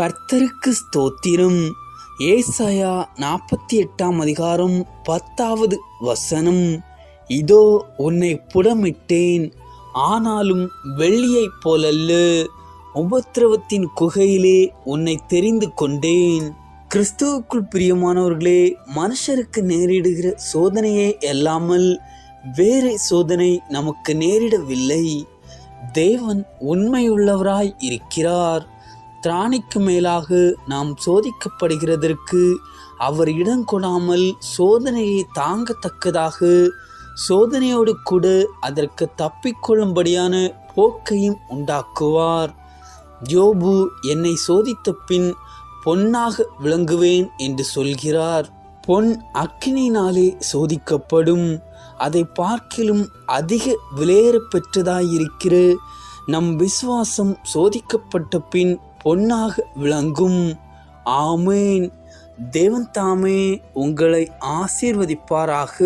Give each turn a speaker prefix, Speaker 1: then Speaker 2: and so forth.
Speaker 1: கர்த்தருக்கு ஸ்தோத்திரம். ஏசாயா நாற்பத்தி எட்டாம் அதிகாரம் பத்தாவது வசனம். இதோ உன்னை புடமிட்டேன் ஆனாலும் வெள்ளியைப் போலல்ல. உபத்திரவத்தின் குகையிலே உன்னை தெரிந்து கொண்டேன். கிறிஸ்துவுக்குள் பிரியமானவர்களே மனுஷருக்கு நேரிடுகிற சோதனையே அல்லாமல் வேறு சோதனை நமக்கு நேரிடவில்லை. தேவன் உண்மையுள்ளவராய் இருக்கிறார். திராணிக்கு மேலாக நாம் சோதிக்கப்படுகிறதற்கு அவர் இடம் கொடாமல் சோதனையை தாங்கத்தக்கதாக சோதனையோடு கூட அதற்கு தப்பிக்கொள்ளும்படியான போக்கையும் உண்டாக்குவார். ஜோபு என்னை சோதித்த பின் பொன்னாக விளங்குவேன் என்று சொல்கிறார். பொன் அக்கினினாலே சோதிக்கப்படும். அதை பார்க்கிலும் அதிக விலையேற பெற்றதாயிருக்கிற நம் விசுவாசம் சோதிக்கப்பட்ட பின் பொன்னாக விளங்கும். ஆமேன். தேவன் தாமே உங்களை ஆசீர்வதிப்பாராக.